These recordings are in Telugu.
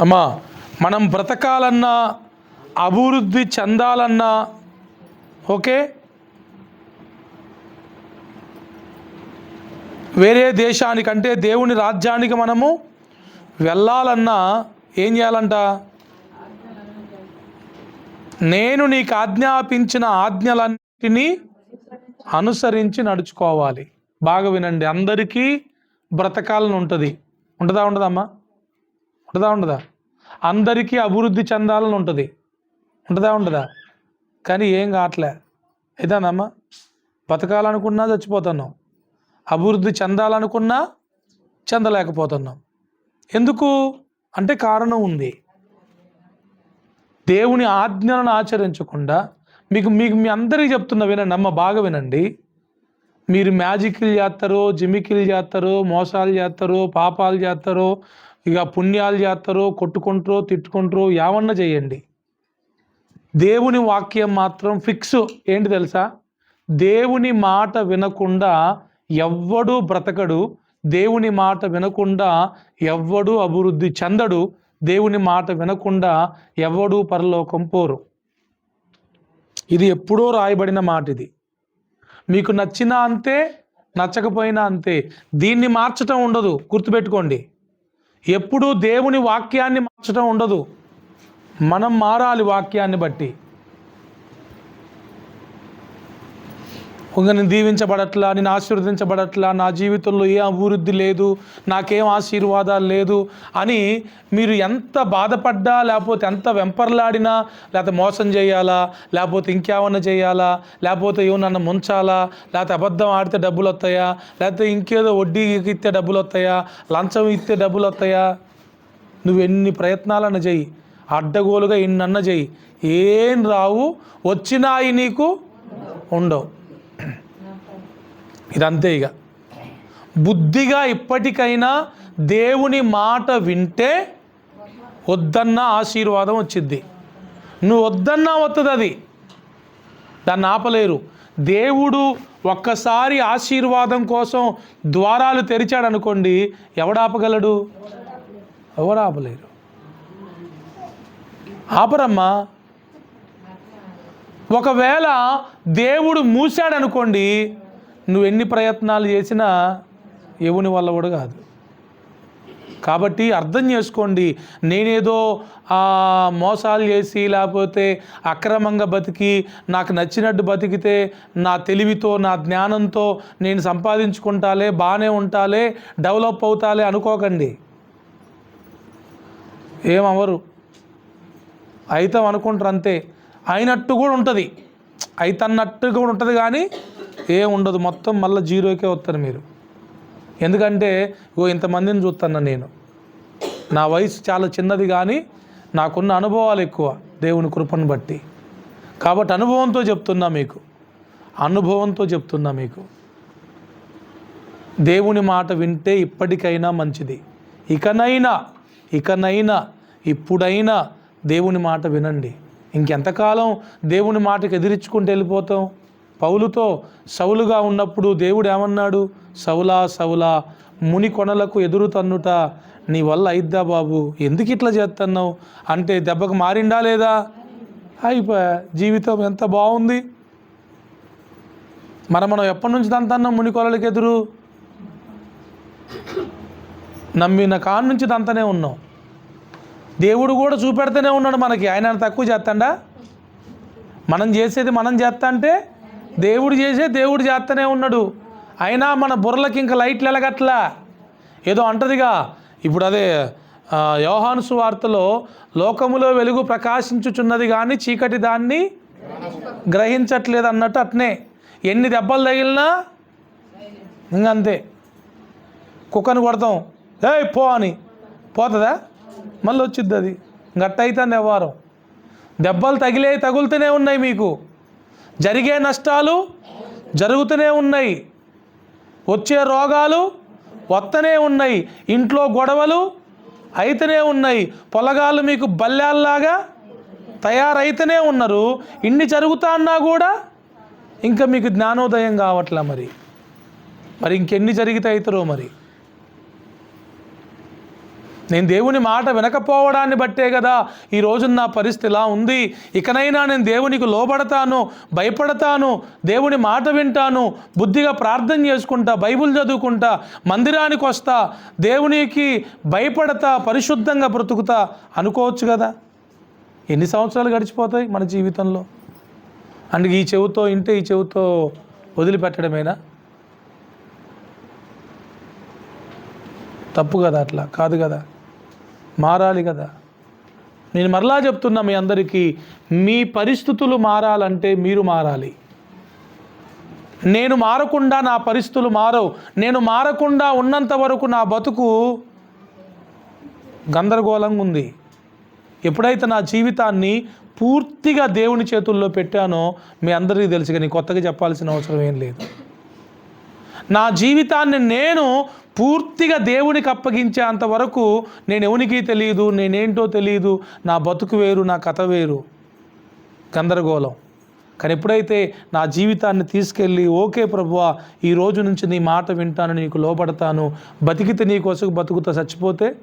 అమ్మా మనం బ్రతకాలన్నా అభివృద్ధి చెందాలన్నా ఓకే? వేరే దేశానికంటే దేవుని రాజ్యానికి మనము వెళ్ళాలన్నా ఏం చేయాలంట? నేను నీకు ఆజ్ఞాపించిన ఆజ్ఞలన్నిటినీ అనుసరించి నడుచుకోవాలి. బాగా వినండి అందరికీ బ్రతకాలని ఉంటుంది. ఉంటుందా ఉండదమ్మా ఉంటుందా ఉండదా? అందరికీ అభివృద్ధి చెందాలని ఉంటుంది. ఉంటుందా ఉండదా? కానీ ఏం కావట్లే. ఇదానమ్మా? బతకాలనుకున్నా చచ్చిపోతున్నాం. అభివృద్ధి చెందాలనుకున్నా చెందలేకపోతున్నాం. ఎందుకు? అంటే కారణం ఉంది. దేవుని ఆజ్ఞలను ఆచరించకుండా మీకు మీకు మీ అందరికీ చెప్తున్న వినండి అమ్మ బాగా వినండి. మీరు మ్యాజిక్లు చేస్తారో జిమికిలు చేస్తారో మోసాలు చేస్తారో పాపాలు చేస్తారో ఇక పుణ్యాలు చేస్తారో కొట్టుకుంటారో తిట్టుకుంటారో ఏమన్నా చేయండి. దేవుని వాక్యం మాత్రం ఫిక్స్ ఏంటి తెలుసా? దేవుని మాట వినకుండా ఎవ్వడు బ్రతకడు. దేవుని మాట వినకుండా ఎవ్వడు అభివృద్ధి చెందడు. దేవుని మాట వినకుండా ఎవ్వడు పరలోకం పోరు. ఇది ఎప్పుడో రాయబడిన మాట ఇది. మీకు నచ్చినా అంతే నచ్చకపోయినా అంతే. దీన్ని మార్చటం ఉండదు. గుర్తుపెట్టుకోండి. ఎప్పుడూ దేవుని వాక్యాన్ని మార్చటం ఉండదు. మనం మారాలి వాక్యాన్ని బట్టి. ఇంకా నేను దీవించబడట్లా నేను ఆశీర్వదించబడట్లా నా జీవితంలో ఏ అభివృద్ధి లేదు నాకేం ఆశీర్వాదాలు లేదు అని మీరు ఎంత బాధపడ్డా లేకపోతే ఎంత వెంపర్లాడినా లేకపోతే మోసం చేయాలా లేకపోతే ఇంకేమన్నా చేయాలా లేకపోతే ఏమన్నా ముంచాలా లేకపోతే అబద్ధం ఆడితే డబ్బులు వస్తాయా లేకపోతే ఇంకేదో వడ్డీకి ఇస్తే డబ్బులు వస్తాయా లంచం ఇస్తే డబ్బులు వస్తాయా? నువ్వు ఎన్ని ప్రయత్నాలన్న చెయ్యి అడ్డగోలుగా ఎన్నన్న చెయ్యి ఏం రావు వచ్చినాయి నీకు ఉండవు. ఇదంతే ఇక బుద్ధిగా ఇప్పటికైనా దేవుని మాట వింటే వద్దన్న ఆశీర్వాదం వచ్చింది నువ్వు వద్దన్నా వస్తుంది అది దాన్ని ఆపలేరు. దేవుడు ఒక్కసారి ఆశీర్వాదం కోసం ద్వారాలు తెరిచాడు అనుకోండి ఎవడాపగలడు ఎవరు ఆపలేరు? ఆపరమ్మా. ఒకవేళ దేవుడు మూసాడనుకోండి నువ్వు ఎన్ని ప్రయత్నాలు చేసినా ఎవని వల్ల కూడా కాదు. కాబట్టి అర్థం చేసుకోండి నేనేదో మోసాలు చేసి లేకపోతే అక్రమంగా బతికి నాకు నచ్చినట్టు బతికితే నా తెలివితో నా జ్ఞానంతో నేను సంపాదించుకుంటాలే బాగానే ఉంటాలే డెవలప్ అవుతాలే అనుకోకండి. ఏమవరు అయితే అనుకుంటారు అంతే. అయినట్టు కూడా ఉంటుంది. అయితన్నట్టు కూడా ఉంటుంది కానీ ఏం ఉండదు మొత్తం మళ్ళీ జీరోకే వస్తారు మీరు. ఎందుకంటే ఓ ఇంతమందిని చూస్తాను నేను. నా వయసు చాలా చిన్నది కానీ నాకున్న అనుభవాలు ఎక్కువ దేవుని కృపను బట్టి. కాబట్టి అనుభవంతో చెప్తున్నా మీకు. అనుభవంతో చెప్తున్నా మీకు. దేవుని మాట వింటే ఇప్పటికైనా మంచిది. ఇకనైనా ఇకనైనా ఇప్పుడైనా దేవుని మాట వినండి. ఇంకెంతకాలం దేవుని మాటకు ఎదిరించుకుంటూ వెళ్ళిపోతాం? పౌలుతో సౌలుగా ఉన్నప్పుడు దేవుడు ఏమన్నాడు? సౌలా సౌలా ముని కొనలకు ఎదురు తన్నుట నీ వల్ల అయిద్దా బాబు? ఎందుకు ఇట్లా చేస్తున్నావు అంటే దెబ్బకు మారిండా లేదా? అయిపోయా జీవితం ఎంత బాగుంది. మన మనం ఎప్పటి నుంచి దంతన్నాం ముని కొలలకు ఎదురు? నమ్మిన కాడి నుంచి దంతనే ఉన్నాం. దేవుడు కూడా చూపెడుతూనే ఉన్నాడు మనకి. ఆయన తక్కువ చేస్తాడా? మనం చేసేది మనం చేస్తా అంటే దేవుడు చేసే దేవుడు చేస్తూనే ఉన్నాడు. అయినా మన బుర్రలకి ఇంకా లైట్లు ఎలగట్లా ఏదో అంటదిగా. ఇప్పుడు అదే ఆ, యోహాను సువార్తలో లోకములో వెలుగు ప్రకాశించుచున్నది కానీ చీకటి దాన్ని గ్రహించట్లేదు అన్నట్టు అట్నే. ఎన్ని దెబ్బలు తగిలినా ఇంకంతే కుక్కను కొడతాం. ఏ పో అని. పోతుందా? మళ్ళీ వచ్చిద్ది అది గట్ట అవుతుంది వ్యవహారం దెబ్బలు తగిలే తగులుతూనే ఉన్నాయి మీకు. జరిగే నష్టాలు జరుగుతూనే ఉన్నాయి. వచ్చే రోగాలు వస్తూనే ఉన్నాయి. ఇంట్లో గొడవలు అయితేనే ఉన్నాయి. పొలగాళ్ళు మీకు బల్లాల్లాగా తయారైతేనే ఉన్నారు. ఇన్ని జరుగుతా అన్నా కూడా ఇంకా మీకు జ్ఞానోదయం కావట్లా మరి? మరి ఇంకెన్ని జరిగితే అవుతారో మరి? నేను దేవుని మాట వినకపోవడాన్ని బట్టే కదా ఈ రోజు నా పరిస్థితి ఇలా ఉంది. ఇకనైనా నేను దేవునికి లోబడతాను భయపడతాను దేవుని మాట వింటాను బుద్ధిగా ప్రార్థన చేసుకుంటా బైబిల్ చదువుకుంటా మందిరానికి వస్తా దేవునికి భయపడతా పరిశుద్ధంగా బ్రతుకుతా అనుకోవచ్చు కదా? ఎన్ని సంవత్సరాలు గడిచిపోతాయి మన జీవితంలో? అండ్ ఈ చెవుతో ఇంటే ఈ చెవుతో వదిలిపెట్టడమేనా? తప్పు కదా అట్లా? కాదు కదా? మారాలి కదా. నేను మరలా చెప్తున్నా మీ అందరికీ మీ పరిస్థితులు మారాలంటే మీరు మారాలి. నేను మారకుండా నా పరిస్థితులు మారవు. నేను మారకుండా ఉన్నంత వరకు నా బతుకు గందరగోళంగా ఉంది. ఎప్పుడైతే నా జీవితాన్ని పూర్తిగా దేవుని చేతుల్లో పెట్టానో మీ అందరికీ తెలుసు కానీ కొత్తగా చెప్పాల్సిన అవసరం ఏం లేదు. నా జీవితాన్ని నేను పూర్తిగా దేవునికి అప్పగించేంత వరకు నేను ఎవనికి తెలియదు నేనేంటో తెలియదు నా బతుకు వేరు నా కథ వేరు. గందరగోళం. కానీ ఎప్పుడైతే నా జీవితాన్ని తీసుకెళ్ళి ఓకే ప్రభువా ఈ రోజు నుంచి నీ మాట వింటాను నీకు లోపడతాను బతికితే నీ కోసం బతుకుతా చచ్చిపోతే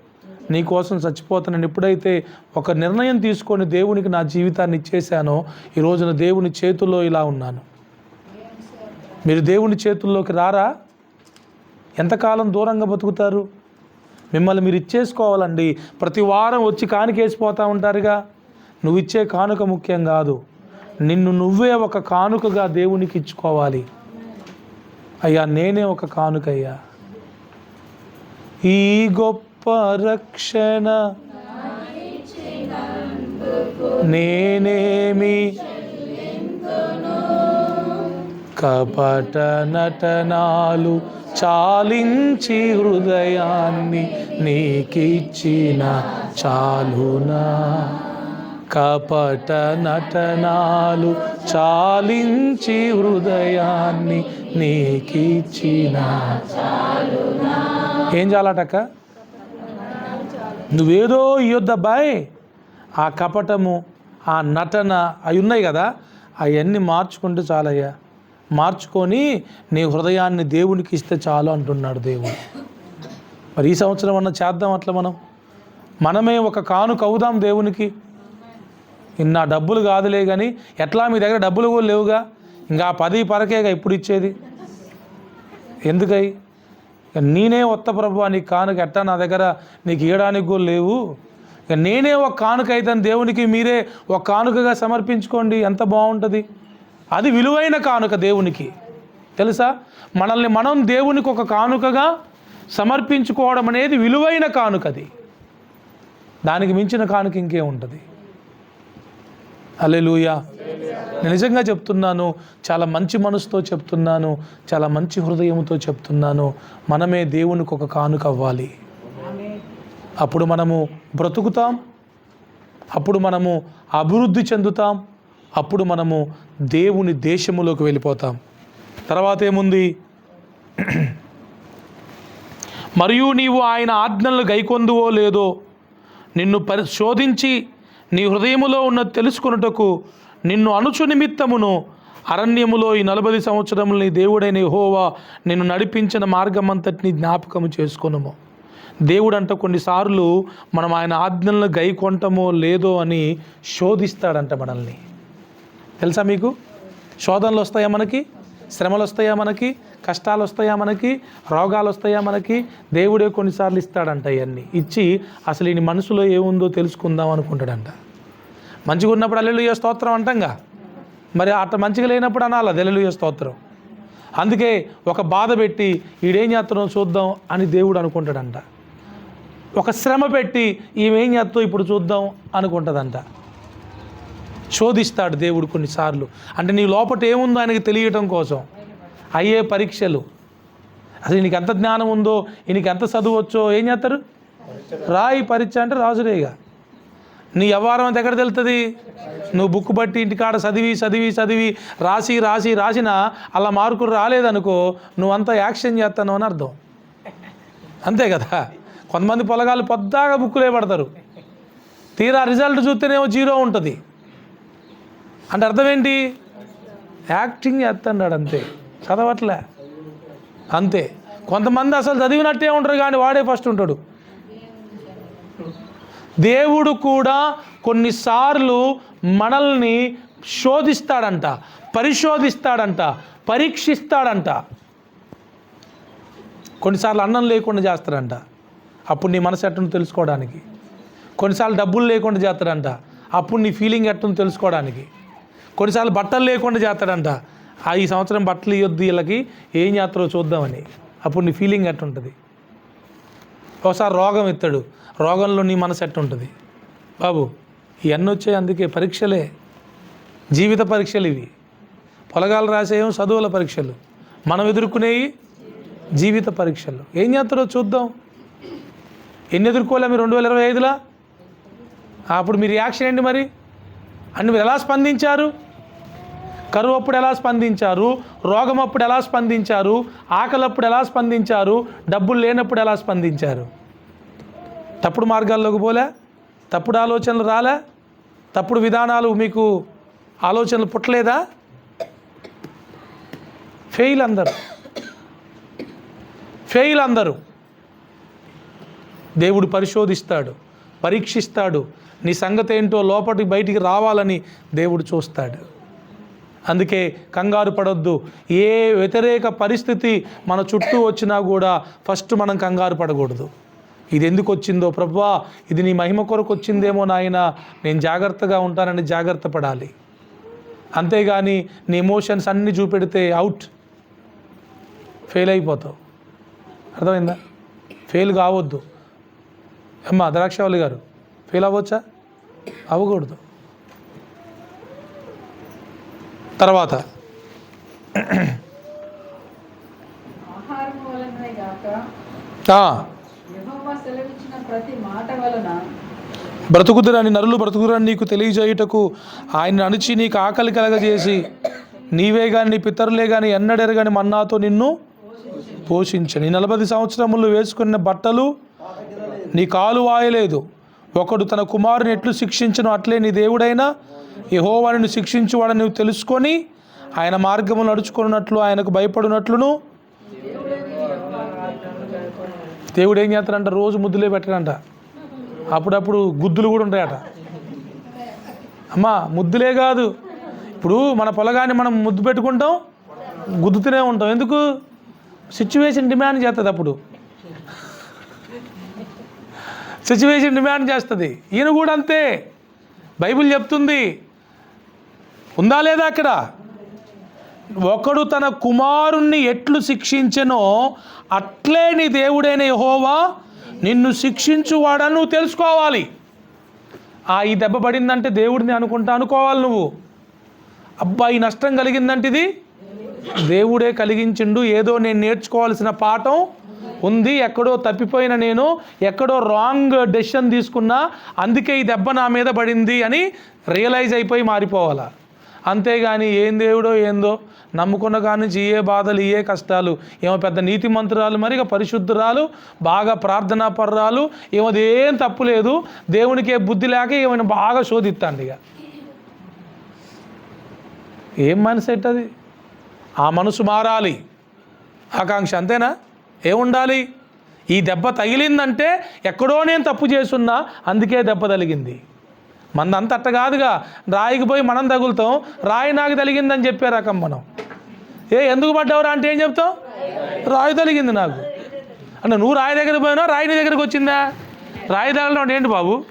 నీ కోసం చచ్చిపోతానని ఎప్పుడైతే ఒక నిర్ణయం తీసుకొని దేవునికి నా జీవితాన్ని ఇచ్చేశానో ఈ రోజున దేవుని చేతుల్లో ఇలా ఉన్నాను. మీరు దేవుని చేతుల్లోకి రారా? ఎంతకాలం దూరంగా బతుకుతారు? మిమ్మల్ని మీరు ఇచ్చేసుకోవాలండి. ప్రతి వారం వచ్చి కానుకేసిపోతూ ఉంటారుగా. నువ్వు ఇచ్చే కానుక ముఖ్యం కాదు. నిన్ను నువ్వే ఒక కానుకగా దేవునికి ఇచ్చుకోవాలి. అయ్యా నేనే ఒక కానుకయ్యా. ఈ గొప్ప రక్షణ నేనేమి? కపట నటనాలు చాలించి హృదయాన్ని నీకిచ్చిన చాలునా. కపట నటనాలు చాలించి హృదయాన్ని నీకిచ్చిన ఏం చాలటక్క? నువ్వేదో ఇయ్యొద్దబ్బాయ్ ఆ కపటము ఆ నటన అవి ఉన్నాయి కదా అవన్నీ మార్చుకుంటే చాలయ్యా. మార్చుకొని నీ హృదయాన్ని దేవునికి ఇస్తే చాలు అంటున్నాడు దేవుడు. మరి ఈ సంవత్సరం అన్న చేద్దాం అట్లా మనం? మనమే ఒక కానుక అవుదాం దేవునికి. ఇన్న డబ్బులు కాదులే కానీ ఎట్లా మీ దగ్గర డబ్బులు కూడా లేవుగా? ఇంకా పది పరకేగా ఇప్పుడు ఇచ్చేది? ఎందుకై? నేనే వత్త ప్రభు నీ కానుక ఎట్టా నా దగ్గర నీకు ఇవ్వడానికి కూడా లేవు. ఇక నేనే ఒక కానుక అయితే దేవునికి మీరే ఒక కానుకగా సమర్పించుకోండి ఎంత బాగుంటుంది? అది విలువైన కానుక దేవునికి. తెలుసా? మనల్ని మనం దేవునికి ఒక కానుకగా సమర్పించుకోవడం అనేది విలువైన కానుక అది. దానికి మించిన కానుక ఇంకే ఉంటుంది. అలే నేను నిజంగా చెప్తున్నాను చాలా మంచి మనసుతో చెప్తున్నాను చాలా మంచి హృదయంతో చెప్తున్నాను మనమే దేవునికి ఒక కానుక అవ్వాలి. అప్పుడు మనము బ్రతుకుతాం అప్పుడు మనము అభివృద్ధి చెందుతాం అప్పుడు మనము దేవుని దేశములోకి వెళ్ళిపోతాం. తర్వాత ఏముంది? మరియు నీవు ఆయన ఆజ్ఞలను గైకొందువో లేదో నిన్ను పరిశోధించి నీ హృదయములో ఉన్నది తెలుసుకొనుటకు నిన్ను అనుచు నిమిత్తమును అరణ్యములో ఈ నలభై సంవత్సరములు నీ దేవుడైన హోవా నిన్ను నడిపించిన మార్గమంతటిని జ్ఞాపకము చేసుకొనుము. దేవుడంట కొన్నిసార్లు మనం ఆయన ఆజ్ఞలను గైకొంటమో లేదో అని శోధిస్తాడంట మనల్ని. తెలుసా మీకు? శోధనలు వస్తాయా మనకి? శ్రమలు వస్తాయా మనకి? కష్టాలు వస్తాయా మనకి? రోగాలు వస్తాయా మనకి? దేవుడే కొన్నిసార్లు ఇస్తాడంట ఇవన్నీ. ఇచ్చి అసలు ఈ మనసులో ఏముందో తెలుసుకుందాం అనుకుంటాడంట. మంచిగా ఉన్నప్పుడు అల్లెలుయ్య స్తోత్రం అంటంగా? మరి అట్ట మంచిగా లేనప్పుడు అనాలి అల్లెలుయ్య స్తోత్రం. అందుకే ఒక బాధ పెట్టి ఈడేం చేస్తున్నాం చూద్దాం అని దేవుడు అనుకుంటాడంట. ఒక శ్రమ పెట్టి ఈమెం చేస్తావు ఇప్పుడు చూద్దాం అనుకుంటుందంట. శోధిస్తాడు దేవుడు కొన్నిసార్లు. అంటే నీ లోపట ఏముందో ఆయనకి తెలియటం కోసం. అయ్యే పరీక్షలు. అసలు నీకు ఎంత జ్ఞానం ఉందో ఈయనకి ఎంత చదువు వచ్చో ఏం చేస్తారు? రాయి పరీక్ష అంటే రాజురేగా. నీ వ్యవహారం అంత ఎక్కడ తెలుస్తుంది నువ్వు బుక్ బట్టి ఇంటికాడ చదివి చదివి చదివి రాసి రాసి రాసినా అలా మార్కులు రాలేదనుకో నువ్వంతా యాక్షన్ చేస్తాను అని అర్థం. అంతే కదా? కొంతమంది పొలగాలు పొద్దాగా బుక్కులే పడతారు. తీరా రిజల్ట్ చూస్తేనేమో జీరో ఉంటుంది. అంటే అర్థం ఏంటి యాక్టింగ్ చేస్తున్నాడు అంతే. చదవట్లే. అంతే. కొంతమంది అసలు చదివినట్టే ఉంటారు కానీ వాడే ఫస్ట్ ఉంటాడు. దేవుడు కూడా కొన్నిసార్లు మనల్ని శోధిస్తాడంట పరిశోధిస్తాడంట పరీక్షిస్తాడంట. కొన్నిసార్లు అన్నం లేకుండా చేస్తాడంట. అప్పుడు నీ మనసు ఎట్టను తెలుసుకోవడానికి. కొన్నిసార్లు డబ్బులు లేకుండా చేస్తాడంట. అప్పుడు నీ ఫీలింగ్ ఎట్టను తెలుసుకోవడానికి. కొన్నిసార్లు బట్టలు లేకుండా చేస్తాడంట. ఆ ఈ సంవత్సరం బట్టలు ఇవ్వద్దు వీళ్ళకి ఏం చేస్తారో చూద్దామని. అప్పుడు నీ ఫీలింగ్ ఎట్టుంటుంది? ఒకసారి రోగం ఎత్తాడు. రోగంలో నీ మనసు ఎట్టుంటుంది? బాబు ఇవన్నీ వచ్చాయి అందుకే పరీక్షలే. జీవిత పరీక్షలు ఇవి. పొలగాలు రాసేయం చదువుల పరీక్షలు. మనం ఎదుర్కొనేవి జీవిత పరీక్షలు. ఏం చేస్తారో చూద్దాం. ఎన్ని ఎదుర్కోలే మీరు రెండు వేల ఇరవై ఐదులో? అప్పుడు మీ రియాక్షన్ ఏంటి మరి? అని మీరు ఎలా స్పందించారు? కరువు అప్పుడు ఎలా స్పందించారు? రోగం అప్పుడు ఎలా స్పందించారు? ఆకలి అప్పుడు ఎలా స్పందించారు? డబ్బులు లేనప్పుడు ఎలా స్పందించారు? తప్పుడు మార్గాల్లోకి పోలే? తప్పుడు ఆలోచనలు రాలే? తప్పుడు విధానాలు మీకు ఆలోచనలు పుట్టలేదా? ఫెయిల్ అందరు. ఫెయిల్ అందరూ. దేవుడు పరిశోధిస్తాడు పరీక్షిస్తాడు నీ సంగతి ఏంటో లోపలికి బయటికి రావాలని దేవుడు చూస్తాడు. అందుకే కంగారు పడొద్దు. ఏ వ్యతిరేక పరిస్థితి మన చుట్టూ వచ్చినా కూడా ఫస్ట్ మనం కంగారు పడకూడదు. ఇది ఎందుకు వచ్చిందో ప్రభా ఇది నీ మహిమ కొరకు వచ్చిందేమో నాయన నేను జాగ్రత్తగా ఉంటానని జాగ్రత్త పడాలి. అంతేగాని నీ ఎమోషన్స్ అన్నీ చూపెడితే అవుట్ ఫెయిల్ అయిపోతావు. అర్థమైందా? ఫెయిల్ కావద్దు. అమ్మా ద్రాక్షావళి గారు ఫెయిల్ అవ్వచ్చా? అవ్వకూడదు. తర్వాత బ్రతుకుదురని నరులు బ్రతుకురని నీకు తెలియజేయుటకు ఆయన అణిచి నీకు ఆకలి కలగజేసి నీవే కానీ నీ పితరులే కానీ ఎన్నడెరగని మన్నాతో నిన్ను పోషించని. నలభై సంవత్సరములు వేసుకున్న బట్టలు నీ కాలు వాయలేదు. ఒకడు తన కుమారుని ఎట్లు శిక్షించను అట్లే నీ దేవుడైనా యహోవాని శిక్షించువాడని నువ్వు తెలుసుకొని ఆయన మార్గము నడుచుకున్నట్లు ఆయనకు భయపడినట్లును దేవుడు ఏం చేస్తాడంట? రోజు ముద్దులే పెట్టడంట. అప్పుడప్పుడు గుద్దులు కూడా ఉంటాయట. అమ్మా ముద్దులే కాదు. ఇప్పుడు మన పొలగాన్ని మనం ముద్దు పెట్టుకుంటాం గుద్దుతూనే ఉంటాం. ఎందుకు? సిచ్యువేషన్ డిమాండ్ చేస్తుంది అప్పుడు. సిచ్యువేషన్ డిమాండ్ చేస్తుంది. ఈయన కూడా అంతే. బైబిల్ చెప్తుంది. ఉందా లేదా అక్కడ? ఒకడు తన కుమారుణ్ణి ఎట్లు శిక్షించెనో అట్లే నీ దేవుడైన యహోవా నిన్ను శిక్షించువాడని నువ్వు తెలుసుకోవాలి. ఆ ఈ దెబ్బ పడిందంటే దేవుడిని అనుకుంటా అనుకోవాలి నువ్వు. అబ్బా ఈ నష్టం కలిగిందంటే ఇది దేవుడే కలిగించిండు. ఏదో నేను నేర్చుకోవాల్సిన పాఠం ఉంది ఎక్కడో తప్పిపోయిన నేను ఎక్కడో రాంగ్ డెసిషన్ తీసుకున్నా అందుకే ఈ దెబ్బ నా మీద పడింది అని రియలైజ్ అయిపోయి మారిపోవాలా? అంతేగాని ఏం దేవుడో ఏందో నమ్ముకున్న కానీ ఏ బాధలు ఏ కష్టాలు ఏమో పెద్ద నీతి మంత్రాలు మరి ఇక పరిశుద్ధురాలు బాగా ప్రార్థనా పర్రాలు ఏమో ఏం తప్పు లేదు దేవునికి ఏ బుద్ధి లేక ఏమైనా బాగా శోధిస్తాండి ఇక. ఏం మనసు అది? ఆ మనసు మారాలి. ఆకాంక్ష అంతేనా? ఏముండాలి? ఈ దెబ్బ తగిలిందంటే ఎక్కడో నేను తప్పు చేస్తున్నా అందుకే దెబ్బ తగిలింది. మందంత అట్ట కాదుగా. రాయికి పోయి మనం తగులుతాం రాయి నాకు తగిలిందని చెప్పే రకం మనం. ఏ ఎందుకు పడ్డావురా అంటే ఏం చెప్తాం రాయి తగిలింది నాకు. అంటే నువ్వు రాయి దగ్గర పోయినా రాయి నీ వచ్చిందా? రాయి తగలడం అంటే ఏంటి బాబు?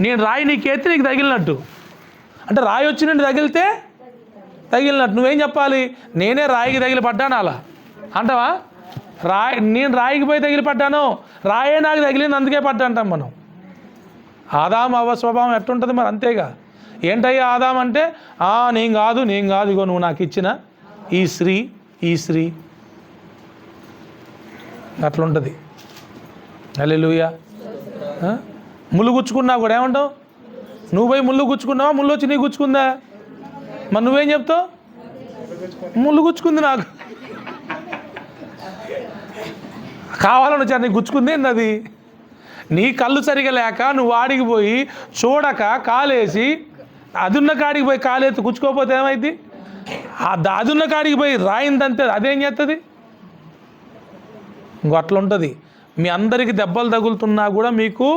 నేను రాయి నీకు ఎత్తి నీకు తగిలినట్టు. అంటే రాయి వచ్చినట్టు తగిలితే తగిలినట్టు. నువ్వేం చెప్పాలి? నేనే రాయికి తగిలి పడ్డాను అలా. అంటావా? రాయి నేను రాయికి పోయి తగిలి పడ్డాను రాయే నాకు తగిలింది అందుకే పడ్డంటాం మనం. ఆదాం అవ స్వభావం ఎట్టుంటుంది మరి అంతేగా? ఏంటయ్యా ఆదాం అంటే "ఆ, నేను కాదు నేను కాదు ఇగో నువ్వు నాకు ఇచ్చిన ఈ స్త్రీ ఈ స్త్రీ. అట్లుంటుంది. అల్లెలుయా ముళ్ళు గుచ్చుకున్నా కూడా ఏమంటావు? నువ్వు పోయి ముళ్ళు గుచ్చుకున్నావా? ముళ్ళు వచ్చి నీకు గుచ్చుకుందా? మరి నువ్వేం చెప్తావు? ముళ్ళు గుచ్చుకుంది నాకు. కావాలని వచ్చా నీకు గుచ్చుకుంది అది నీ కళ్ళు సరిగా లేక నువ్వు ఆడికి పోయి చూడక కాలేసి అదున్న కాడికి పోయి కాలేసి గుచ్చుకోకపోతే ఏమైంది? ఆ అదున్న కాడికి పోయి రాయిందంతే అదేం చేస్తుంది ఇంకో అట్లా ఉంటుంది. మీ అందరికి దెబ్బలు తగులుతున్నా కూడా మీకు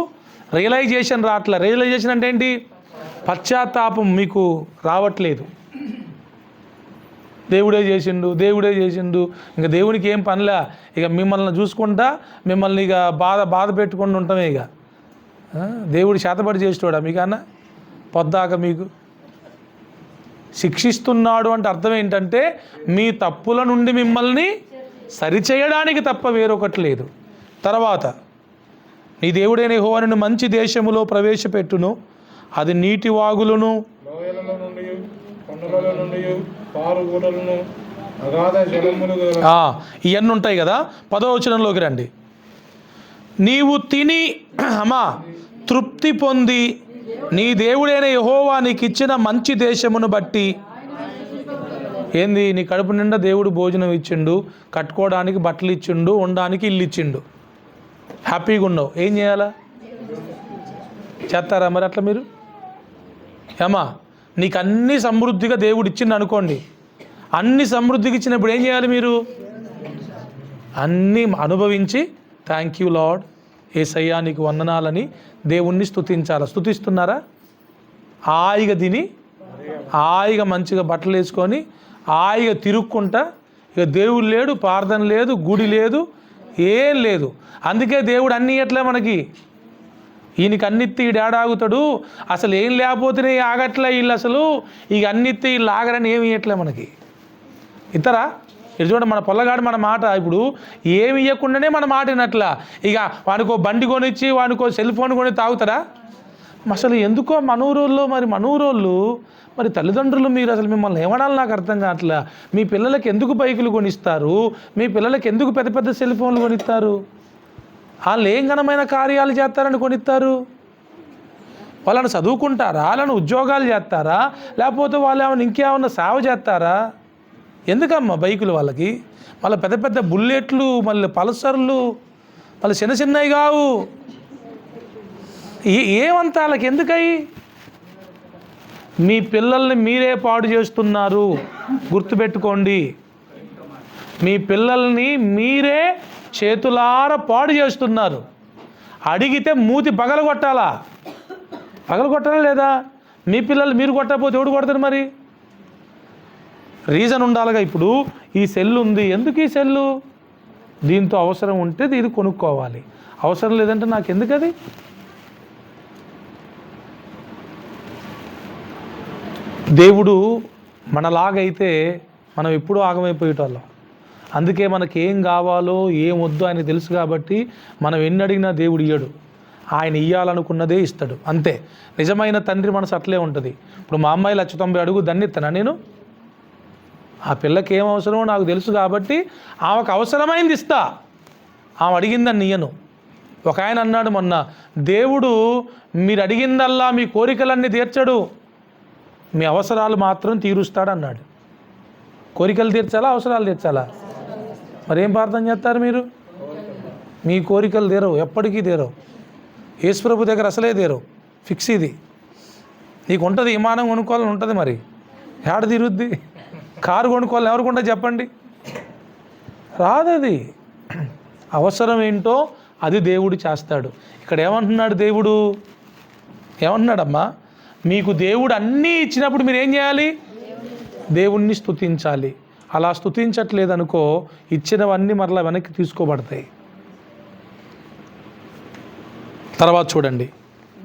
రియలైజేషన్ రావట్లే. రియలైజేషన్ అంటే ఏంటి? పశ్చాత్తాపం మీకు రావట్లేదు. దేవుడే చేసిండు దేవుడే చేసిండు. ఇంకా దేవునికి ఏం పనిలే? ఇక మిమ్మల్ని చూసుకుంటా మిమ్మల్ని ఇక బాధ బాధ పెట్టుకుంటూ ఉంటామే ఇక. దేవుడు శాతపడి చేసేవాడా మీకన్నా? పొద్దాక మీకు శిక్షిస్తున్నాడు అంటే అర్థం ఏంటంటే మీ తప్పుల నుండి మిమ్మల్ని సరిచేయడానికి తప్ప వేరొకటి లేదు. తర్వాత నీ దేవుడైన హోవను మంచి దేశములో ప్రవేశపెట్టును. అది నీటి వాగులను ఇవన్నీ ఉంటాయి కదా. పదవచనంలోకి రండి. నీవు తిని అమ్మా తృప్తి పొంది నీ దేవుడైన యహోవా నీకు ఇచ్చిన మంచి దేశమును బట్టి ఏంది? నీ కడుపు నిండా దేవుడు భోజనం ఇచ్చిండు కట్టుకోవడానికి బట్టలు ఇచ్చిండు ఉండడానికి ఇల్లు ఇచ్చిండు. హ్యాపీగా ఉండవు ఏం చేయాలా? చేస్తారా మరి అట్లా మీరు? ఏమా నీకు అన్ని సమృద్ధిగా దేవుడు ఇచ్చిండు అనుకోండి. అన్ని సమృద్ధికి ఇచ్చినప్పుడు ఏం చేయాలి మీరు? అన్నీ అనుభవించి థ్యాంక్ యూ లాడ్ ఏసయ్యా నీకు వందనాలని దేవుణ్ణి స్థుతించాలి స్తుతిస్తున్నారా? హాయిగా తిని హాయిగా మంచిగా బట్టలు వేసుకొని హాయిగా తిరుక్కుంటా ఇక దేవుడు లేడు ప్రార్థన లేదు గుడి లేదు ఏం లేదు. అందుకే దేవుడు అన్నీ ఎట్లా మనకి. ఈయనకి అన్నిత్తి ఆగుతాడు. అసలు ఏం లేకపోతేనే ఆగట్లే వీళ్ళు అసలు. ఇక అన్నిత్తి వీళ్ళు ఆగరని ఏమి ఇవ్వట్లే మనకి. ఇతరా ఇది చూడండి మన పొల్లగాడు మన మాట ఇప్పుడు ఏమి ఇవ్వకుండానే మన మాట వినట్లా. ఇక వానికో బండి కొనిచ్చి వానికో సెల్ ఫోన్ కొని తాగుతారా? అసలు ఎందుకో మనూరోళ్ళు మరి మనూరోళ్ళు మరి తల్లిదండ్రులు మీరు అసలు మిమ్మల్ని ఏమనాలి నాకు అర్థం కావట్లే? మీ పిల్లలకి ఎందుకు బైకులు కొనిస్తారు? మీ పిల్లలకి ఎందుకు పెద్ద పెద్ద సెల్ ఫోన్లు కొనిస్తారు? వాళ్ళు ఏం ఘనమైన కార్యాలు చేస్తారని కొనిస్తారు వాళ్ళని చదువుకుంటారా? వాళ్ళని ఉద్యోగాలు చేస్తారా? లేకపోతే వాళ్ళు ఏమైనా ఇంకేమన్నా సేవ చేస్తారా? ఎందుకమ్మా బైకులు వాళ్ళకి? మళ్ళీ పెద్ద పెద్ద బుల్లెట్లు మళ్ళీ పల్సర్లు మళ్ళీ చిన్న చిన్నవి కావు. ఏ ఏమంత వాళ్ళకి ఎందుకయి మీ పిల్లల్ని మీరే పాడు చేస్తున్నారు. గుర్తుపెట్టుకోండి. మీ పిల్లల్ని మీరే చేతులార పాడు చేస్తున్నారు. అడిగితే మూతి పగలగొట్టాలా పగలగొట్టాలా లేదా? మీ పిల్లలు మీరు కొట్టకపోతే ఎవడు కొడతారు మరి? రీజన్ ఉండాలిగా ఇప్పుడు ఈ సెల్ ఉంది. ఎందుకు ఈ సెల్లు? దీంతో అవసరం ఉంటే ఇది కొనుక్కోవాలి. అవసరం లేదంటే నాకు ఎందుకు అది దేవుడు మనలాగైతే మనం ఎప్పుడూ ఆగమైపోయేటోళ్ళం. అందుకే మనకి ఏం కావాలో ఏం వద్దు ఆయన తెలుసు కాబట్టి మనం ఎన్ని అడిగినా దేవుడు ఇయ్యడు. ఆయన ఇయ్యాలనుకున్నదే ఇస్తాడు. అంతే. నిజమైన తండ్రి మనసు అట్లే ఉంటుంది. ఇప్పుడు మా అమ్మాయి లక్ష తొంభై అడుగు దన్నిస్తానా నేను? ఆ పిల్లకి ఏం అవసరమో నాకు తెలుసు కాబట్టి ఆమెకు అవసరమైంది ఇస్తా. ఆమె అడిగిందని నీయను ఒక ఆయన అన్నాడు మొన్న దేవుడు మీరు అడిగిందల్లా మీ కోరికలన్నీ తీర్చడు. మీ అవసరాలు మాత్రం తీరుస్తాడు అన్నాడు కోరికలు తీర్చాలా అవసరాలు తీర్చాలా? మరి ఏం ప్రార్థన చేస్తారు మీరు? మీ కోరికలు తీరవు ఎప్పటికీ తీరవు. యేసుప్రభు దగ్గర అసలే తీరవు. ఫిక్స్ ఇది. నీకు ఉంటుంది విమానం కొనుక్కోవాలని ఉంటుంది మరి. ఏడ తీరుద్ది? కారు కొనుక్కోవాలని ఎవరికి చెప్పండి? రాదు అది. అవసరం ఏంటో అది దేవుడు చేస్తాడు. ఇక్కడ ఏమంటున్నాడు దేవుడు? ఏమంటున్నాడమ్మా? మీకు దేవుడు అన్నీ ఇచ్చినప్పుడు మీరు ఏం చేయాలి? దేవుణ్ణి స్తుతించాలి. అలా స్తుతించట్లేదనుకో ఇచ్చినవన్నీ మరలా వెనక్కి తీసుకోబడతాయి. తర్వాత చూడండి.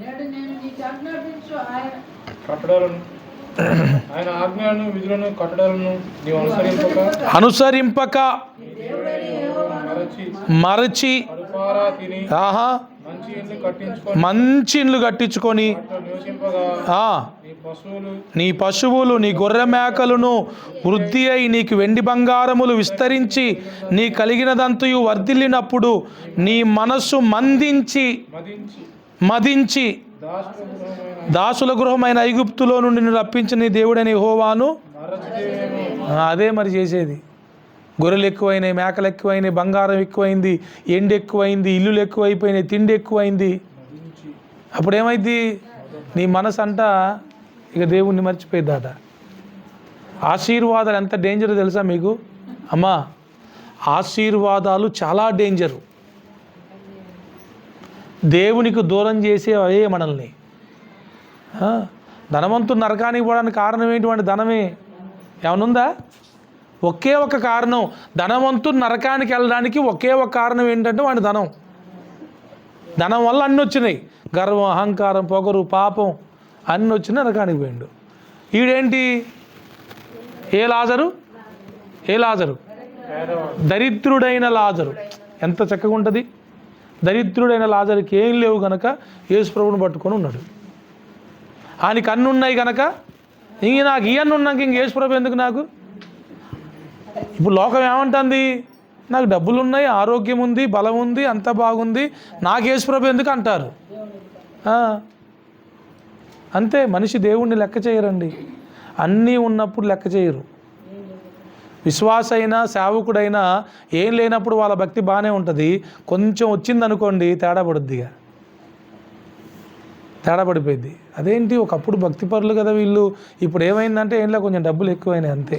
నేడు నేను నీకు ఆజ్ఞాపించు ఆయన కట్టడాలను ఆయన ఆజ్ఞలను విధులను కట్టడాలను నీవు అనుసరింపక మరచి ఆహా మంచి ఇండ్లు కట్టించుకొని నీ పశువులు నీ గొర్రె మేకలను వృద్ధి అయి నీకు వెండి బంగారములు విస్తరించి నీ కలిగినదంతయు వర్ధిల్లినప్పుడు నీ మనస్సు మందించి మదించి దాసుల గృహమైన ఐగుప్తులో నుండి నిన్ను రప్పించిన దేవుడని హోవాను అదే మరి చేసేది. గొర్రెలు ఎక్కువైనాయి మేకలు ఎక్కువైనాయి బంగారం ఎక్కువైంది ఎండ ఎక్కువైంది ఇల్లులు ఎక్కువైపోయినాయి తిండి ఎక్కువైంది అప్పుడు ఏమైంది నీ మనసు అంట ఇక దేవుణ్ణి మర్చిపోయిద్దాట ఆశీర్వాదాలు ఎంత డేంజర్ తెలుసా మీకు? అమ్మా ఆశీర్వాదాలు చాలా డేంజరు. దేవునికి దూరం చేసేవే మనల్ని. ధనవంతుడు నరకానికి పోవడానికి కారణం ఏంటి ధనమే? ఏమనుందా ఒకే ఒక కారణం. ధనవంతుడు నరకానికి వెళ్ళడానికి ఒకే ఒక కారణం ఏంటంటే వాడి ధనం. ధనం వల్ల అన్నీ వచ్చినాయి. గర్వం అహంకారం పొగరు పాపం అన్నీ వచ్చి నరకానికి పోయిండు. ఈడేంటి? ఏ లాజరు? ఏ లాజరు? దరిద్రుడైన లాజరు. ఎంత చక్కగా ఉంటుంది దరిద్రుడైన లాజరుకి ఏం లేవు గనక యేసు ప్రభుని పట్టుకొని ఉన్నాడు. ఆయనకి అన్నున్నాయి గనక. ఇంక నాకు ఇవన్నీ ఉన్నాక ఇంక యేసు ప్రభు ఎందుకు నాకు? ఇప్పుడు లోకం ఏమంటుంది? నాకు డబ్బులు ఉన్నాయి ఆరోగ్యం ఉంది బలం ఉంది అంత బాగుంది. నాకు యేసుప్రభు ఎందుకు అంటారు? అంతే మనిషి దేవుణ్ణి లెక్క చేయరండి. అన్నీ ఉన్నప్పుడు లెక్క చేయరు. విశ్వాసైనా సేవకుడైనా ఏం లేనప్పుడు వాళ్ళ భక్తి బాగానే ఉంటుంది. కొంచెం వచ్చిందనుకోండి తేడా పడుద్దిగా. తేడా పడిపోయింది అదేంటి? ఒకప్పుడు భక్తి పరులు కదా వీళ్ళు. ఇప్పుడు ఏమైందంటే ఏంలో కొంచెం డబ్బులు ఎక్కువైనాయి అంతే.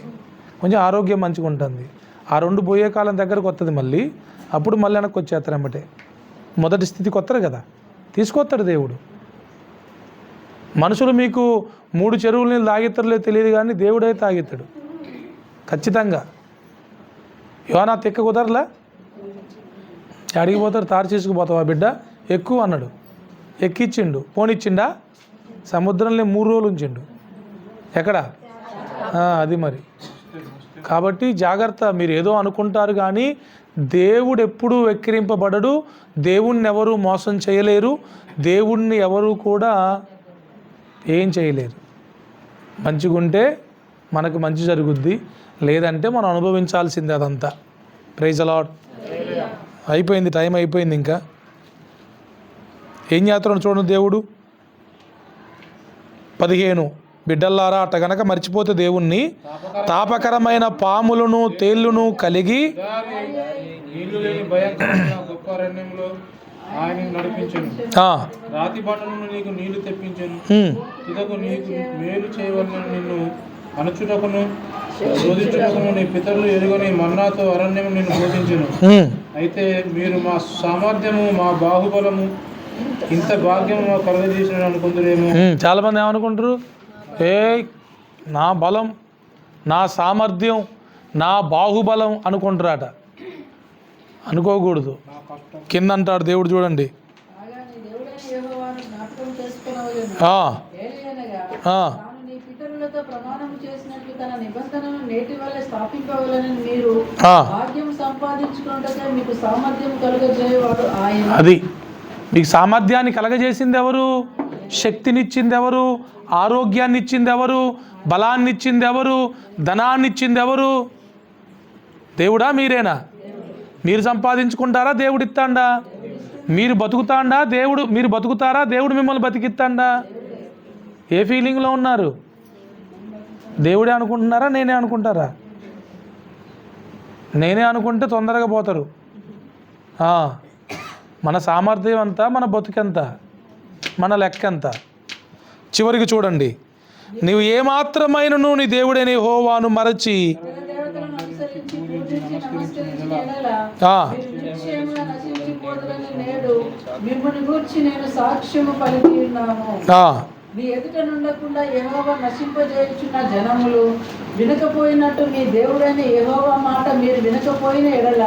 కొంచెం ఆరోగ్యం మంచిగా ఉంటుంది. ఆ రెండు పోయే కాలం దగ్గరకు వస్తుంది మళ్ళీ. అప్పుడు మళ్ళీ వెనక్కి వచ్చేస్తారు అమ్మటే మొదటి స్థితికి వస్తారు కదా. తీసుకొస్తాడు దేవుడు. మనుషులు మీకు మూడు చెరువుల నీళ్ళు తాగిత్తరులే తెలియదు కానీ దేవుడే తాగిస్తాడు ఖచ్చితంగా. యోనా తెక్క కుదరలా అడిగిపోతారు తారు చేసుకుపోతావా బిడ్డ? ఎక్కువ అన్నాడు. ఎక్కిచ్చిండు. పోనిచ్చిండా? సముద్రంలో మూడు రోజులు ఉంచిండు. ఎక్కడ? అది మరి. కాబట్టి జాగ్రత్త మీరు ఏదో అనుకుంటారు కానీ దేవుడు ఎప్పుడూ వెక్కిరింపబడడు దేవుణ్ణి ఎవరు మోసం చేయలేరు దేవుణ్ణి ఎవరు కూడా ఏం చేయలేరు. మంచిగుంటే మనకు మంచి జరుగుద్ది లేదంటే మనం అనుభవించాల్సిందే అదంతా. ప్రైజ్ అలాడ్ అయిపోయింది టైం అయిపోయింది ఇంకా. ఏం చేస్తున్నాడు చూడండి దేవుడు? పదిహేను. బిడ్డల్లారా అట్ట గనక మర్చిపోతే దేవుణ్ణి తాపకరమైన పాములను తేళ్ళును కలిగి నడిపించను రాతి బండలను నీకు నీళ్ళు తెప్పించను. ఉమ్, ఇదకు నీకు మేలు చేయవలన నిన్ను అనుచుటకును శోధించుటకును నీ పితరులు ఎరుగని మన్నాతో అరణ్యము నిన్ను బోధించను అయితే మీరు మా సామర్థ్యము మా బాహుబలము ఇంత భాగ్యము కలుగజేసిన అనుకుంటున్నాము ఉమ్, చాలామంది ఏమనుకుంటారు ఏ నా బలం నా సామర్థ్యం నా బాహుబలం అనుకుంటారట. అనుకోకూడదు. కింద అంటాడు దేవుడు చూడండి. అది. మీకు సామర్థ్యాన్ని కలగజేసింది ఎవరు? శక్తినిచ్చింది ఎవరు ఆరోగ్యాన్ని ఇచ్చింది ఎవరు బలాన్ని ఇచ్చింది ఎవరు ధనాన్ని ఇచ్చింది ఎవరు దేవుడా మీరేనా? మీరు సంపాదించుకుంటారా? దేవుడు ఇస్తాడా? మీరు బతుకుతాండా? దేవుడు మీరు బతుకుతారా? దేవుడు మిమ్మల్ని బతికిస్తాడా? ఏ ఫీలింగ్లో ఉన్నారు? దేవుడే అనుకుంటున్నారా? నేనే అనుకుంటారా? నేనే అనుకుంటే తొందరగా పోతారు. మన సామర్థ్యం అంతా మన బతుకెంత? మన లెక్క ఎంత చివరికి చూడండి. నీవు ఏమాత్రమైనను నీ దేవుడైన హోవాను మరచి మీ ఎదుట నుండకుండా యెహోవా నశింపజేయుచున్న జనములు వినకపోయినట్టు మీ దేవుడైన యెహోవా మాట మీరు వినకపోయిన ఎడల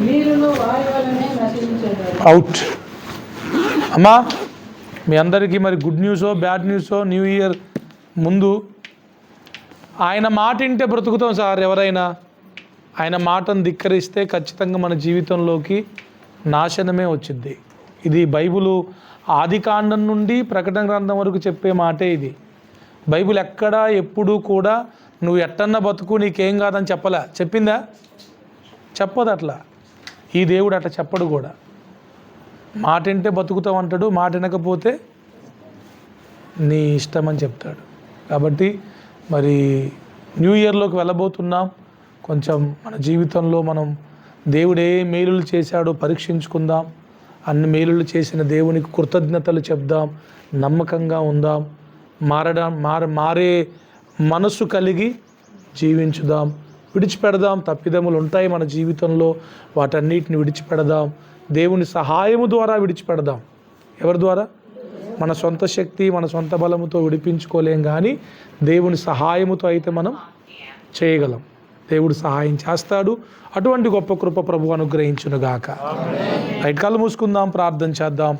మీరును వారి వలనే నశించెదరు అవుట్ అమ్మా మీ అందరికీ మరి గుడ్ న్యూసో బ్యాడ్ న్యూసో న్యూ ఇయర్ ముందు. ఆయన మాట వింటే బ్రతుకుతాం సార్ ఎవరైనా. ఆయన మాటను ధిక్కరిస్తే ఖచ్చితంగా మన జీవితంలోకి నాశనమే వచ్చింది. ఇది బైబిలు ఆది కాండం నుండి ప్రకటన గ్రంథం వరకు చెప్పే మాటే ఇది. బైబిల్ ఎక్కడా ఎప్పుడూ కూడా నువ్వు ఎట్టన్నా బతుకు నీకేం కాదని చెప్పలే. చెప్పిందా? చెప్పదు అట్లా ఈ దేవుడు అట్లా చెప్పడు కూడా. మాటింటే బతుకుతావు అంటాడు మాట వినకపోతే నీ ఇష్టం అని చెప్తాడు. కాబట్టి మరి న్యూ ఇయర్లోకి వెళ్ళబోతున్నాం. కొంచెం మన జీవితంలో మనం దేవుడు ఏ మేలులు చేశాడో పరీక్షించుకుందాం. అన్ని మేలులు చేసిన దేవునికి కృతజ్ఞతలు చెప్దాం. నమ్మకంగా ఉందాం. మారడం మార మారే మనసు కలిగి జీవించుదాం. విడిచిపెడదాం. తప్పిదములు ఉంటాయి మన జీవితంలో. వాటన్నిటిని విడిచిపెడదాం. దేవుని సహాయము ద్వారా విడిచిపెడదాం. ఎవరి ద్వారా? మన సొంత శక్తి మన సొంత బలముతో విడిపించుకోలేం కానీ దేవుని సహాయముతో అయితే మనం చేయగలం. దేవుడు సహాయం చేస్తాడు. అటువంటి గొప్ప కృప ప్రభు అనుగ్రహించునుగాక. రైట్ కళ్ళు మూసుకుందాం ప్రార్థన చేద్దాం.